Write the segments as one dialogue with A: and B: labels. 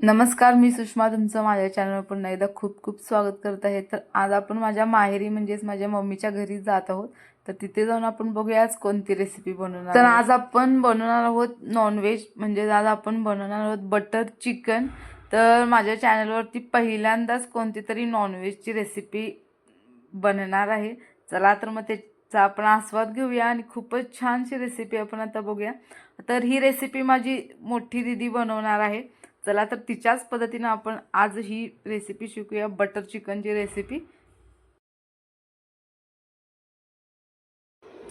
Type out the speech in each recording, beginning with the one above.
A: नमस्कार मी सुषमा. तुमचं माझ्या चॅनलवर पुन्हा एकदा खूप खूप स्वागत करत आहे. तर आज आपण माझ्या माहेरी म्हणजेच माझ्या मम्मीच्या घरी जात आहोत. तर तिथे जाऊन आपण बघूया आज कोणती रेसिपी बनवणार तर आज आपण बनवणार आहोत नॉनव्हेज म्हणजे आज आपण बनवणार आहोत बटर चिकन तर माझ्या चॅनलवरती पहिल्यांदाच कोणती तरी नॉनव्हेजची रेसिपी बनणार आहे. चला तर मग त्याचा आपण आस्वाद घेऊया आणि खूपच छानशी रेसिपी आपण आता बघूया. तर ही रेसिपी माझी मोठी दिदी बनवणार आहे. चला तर तिच्याच पद्धतीनं आपण आज ही रेसिपी शिकूया बटर चिकनची रेसिपी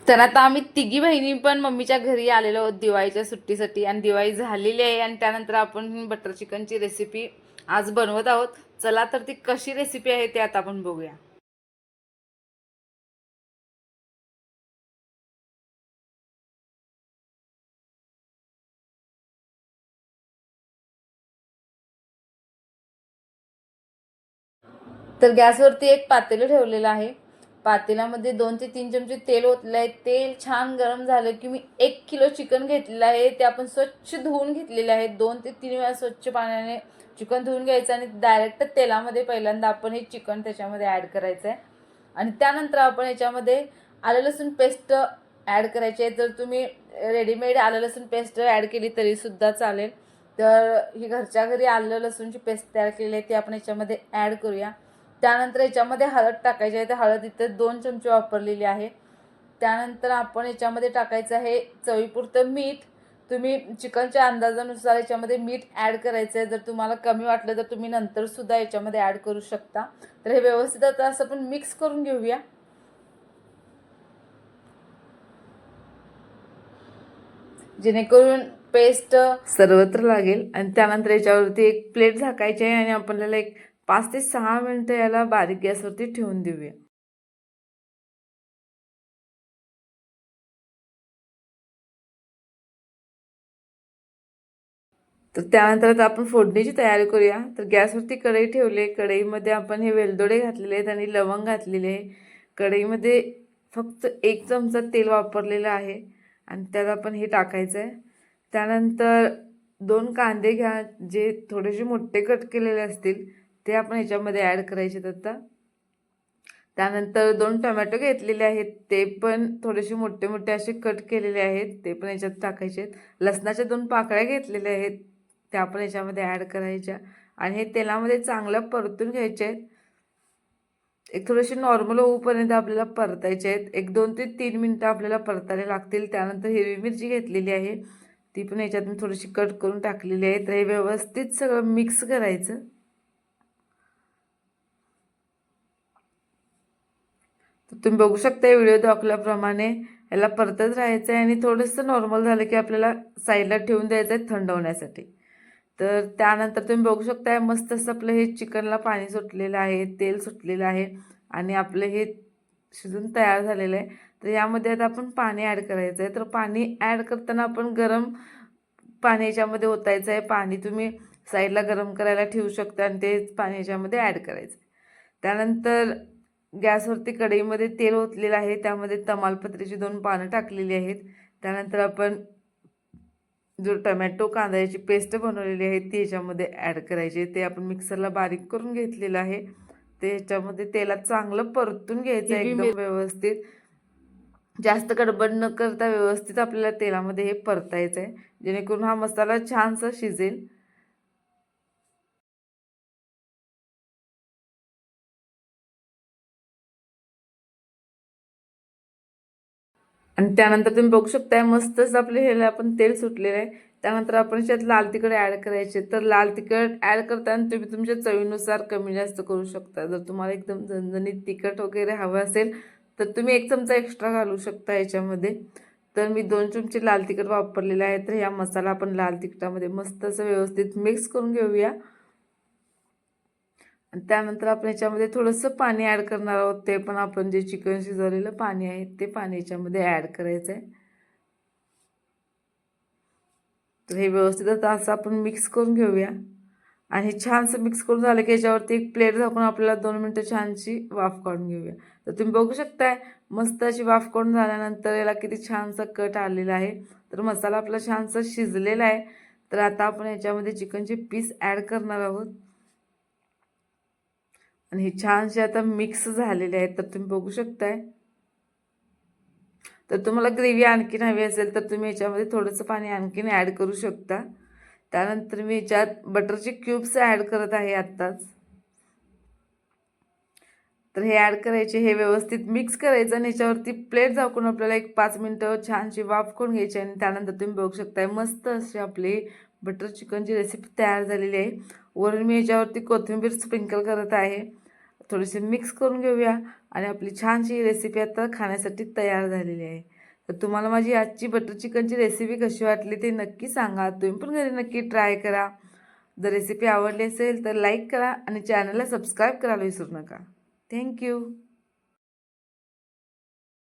A: तर आता आम्ही तिघी बहिणी पण मम्मीच्या घरी आलेलो आहोत दिवाळीच्या सुट्टीसाठी आणि दिवाळी झालेली आहे आणि त्यानंतर आपण बटर चिकनची रेसिपी आज बनवत आहोत. चला तर ती कशी रेसिपी आहे ते आता आपण बघूया. तर गॅसवरती एक पातेलं ठेवलेलं आहे. पातेल्यामध्ये दोन ते तीन चमचे तेल ओतलं आहे तेल छान गरम झालं की मी एक किलो चिकन घेतलेलं आहे. ते आपण स्वच्छ धुवून घेतलेले आहे दोन ते तीन वेळा स्वच्छ पाण्याने चिकन धुवून घ्यायचं आणि डायरेक्ट तेलामध्ये पहिल्यांदा आपण हे चिकन त्याच्यामध्ये ॲड करायचं आहे आणि त्यानंतर आपण याच्यामध्ये आलं लसूण पेस्ट ॲड करायची आहे. जर तुम्ही रेडीमेड आलं लसूण पेस्ट ॲड केली तरीसुद्धा चालेल. तर ही घरच्या घरी आलं लसूणची पेस्ट तयार केलेली आहे. ती आपण याच्यामध्ये ॲड करूया. त्यानंतर याच्यामध्ये हळद टाकायची आहे. तर हळद इथे दोन चमचे वापरलेली आहे. त्यानंतर आपण याच्यामध्ये टाकायचं आहे चवीपुरतं मीठ. तुम्ही चिकनच्या अंदाजानुसार याच्यामध्ये मीठ ॲड करायचं आहे जर तुम्हाला कमी वाटलं तर तुम्ही नंतरसुद्धा याच्यामध्ये ॲड करू शकता. तर हे व्यवस्थित आता असं आपण मिक्स करून घेऊया. जेणेकरून पेस्ट सर्वत्र लागेल. आणि त्यानंतर याच्यावरती एक प्लेट झाकायची आहे आणि आपल्याला एक पाच ते सहा मिनटं याला बारीक गॅसवरती ठेवून देऊया. तर त्यानंतर आता आपण फोडणीची तयारी करूया. तर गॅसवरती कढई ठेवली कढईमध्ये आपण हे वेलदोडे घातलेले आहेत आणि लवंग घातलेले आहे. कढईमध्ये फक्त एक चमचा तेल वापरलेलं आहे आणि त्यात आपण हे टाकायचं आहे. त्यानंतर दोन कांदे घ्या जे थोडेसे मोठे कट केलेले असतील. ते आपण ह्याच्यामध्ये ॲड करायचे आता. त्यानंतर दोन टोमॅटो घेतलेले आहेत. ते पण थोडेसे मोठे मोठे असे कट केलेले आहेत. ते पण याच्यात टाकायचे आहेत. लसणाच्या दोन पाकळ्या घेतलेल्या आहेत. त्या पण याच्यामध्ये ॲड करायच्या. आणि हे तेलामध्ये चांगलं परतून घ्यायचे आहेत. एक थोडेसे नॉर्मल होऊपर्यंत आपल्याला परतायचे आहेत. एक दोन ते तीन मिनटं आपल्याला परतायला लागतील. त्यानंतर हिरवी मिरची घेतलेली आहे. ती पण याच्यात मी थोडीशी कट करून टाकलेली आहे. तर हे व्यवस्थित सगळं मिक्स करायचं. तर तुम्ही बघू शकता व्हिडिओ दाखवल्याप्रमाणे याला परतत राहायचं आहे आणि थोडंसं नॉर्मल झालं की आपल्याला साईडला ठेवून द्यायचं आहे थंड होण्यासाठी तर त्यानंतर तुम्ही बघू शकता मस्त असं आपलं हे चिकनला पाणी सुटलेलं आहे तेल सुटलेलं आहे आणि आपलं हे शिजून तयार झालेलं आहे. तर यामध्ये आता आपण पाणी ॲड करायचं आहे. तर पाणी ॲड करताना आपण गरम पाणी याच्यामध्ये ओतायचं आहे. पाणी तुम्ही साईडला गरम करायला ठेवू शकता आणि ते पाणी याच्यामध्ये ॲड करायचं त्यानंतर गॅसवरती कढईमध्ये तेल ओतलेलं आहे त्यामध्ये तमालपत्रीची दोन पानं टाकलेली आहेत. त्यानंतर आपण जो टमॅटो कांद्याची पेस्ट बनवलेली आहे ती याच्यामध्ये ॲड करायची ते आपण मिक्सरला बारीक करून घेतलेलं आहे. ते याच्यामध्ये तेलात चांगलं परतून घ्यायचं आहे एकदम व्यवस्थित. जास्त गडबड न करता व्यवस्थित आपल्याला तेलामध्ये हे परतायचं आहे जेणेकरून हा मसाला छानसा शिजेल. आणि त्यानंतर तुम्ही बघू शकताय मस्तच आपले हे आपण तेल सुटलेलं आहे. त्यानंतर आपण याच्यात लाल तिखट ॲड करायचे. तर लाल तिखट ॲड करताना तुम्ही तुमच्या चवीनुसार कमी जास्त करू शकता. जर तुम्हाला एकदम झणझणीत तिखट वगैरे हवं असेल तर तुम्ही एक चमचा एक्स्ट्रा घालू शकता याच्यामध्ये. तर मी दोन चमचे लाल तिखट वापरलेले आहे. तर ह्या मसाला आपण लाल तिखटामध्ये मस्त असं व्यवस्थित मिक्स करून घेऊया. आणि त्यानंतर आपण याच्यामध्ये थोडंसं पाणी ॲड करणार आहोत. ते पण आपण जे चिकन शिजवलेलं पाणी आहे ते पाणी याच्यामध्ये ॲड करायचं आहे. तर हे व्यवस्थित आता असं आपण मिक्स करून घेऊया. आणि छानसं मिक्स करून झालं की याच्यावरती एक प्लेट झाकून आपल्याला दोन मिनटं छानशी वाफ काढून घेऊया. तर तुम्ही बघू शकताय मस्त अशी वाफ काढून झाल्यानंतर याला किती छानसा कट आलेला आहे. तर मसाला आपला छानसा शिजलेला आहे. तर आता आपण याच्यामध्ये चिकनचे पीस ॲड करणार आहोत. आणि हे छानसे आता मिक्स झालेले आहेत तर तुम्ही बघू शकताय. तर तुम्हाला ग्रेव्ही आणखीन हवी असेल तर तुम्ही याच्यामध्ये थोडंसं पाणी आणखीन ॲड करू शकता. त्यानंतर मी याच्यात बटरचे क्यूब्स ॲड करत आहे आत्ताच. तर हे ॲड करायचे हे व्यवस्थित मिक्स करायचं आणि याच्यावरती प्लेट झाकून आपल्याला एक पाच मिनटं छानशी वाफ करून घ्यायची आणि त्यानंतर तुम्ही बघू शकताय मस्त अशी आपली बटर चिकनची रेसिपी तयार झालेली आहे. वरून मी याच्यावरती कोथिंबीर स्प्रिंकल करत आहे. थोडीशी मिक्स करून घेऊया आणि आपली छानशी रेसिपी आता खाण्यासाठी तयार झालेली आहे. तर तुम्हाला माझी आजची बटर चिकनची रेसिपी कशी वाटली ते नक्की सांगा. तुम्ही पण घरी नक्की ट्राय करा. जर रेसिपी आवडली असेल तर लाईक करा आणि चॅनलला सबस्क्राईब करायला विसरू नका. थँक्यू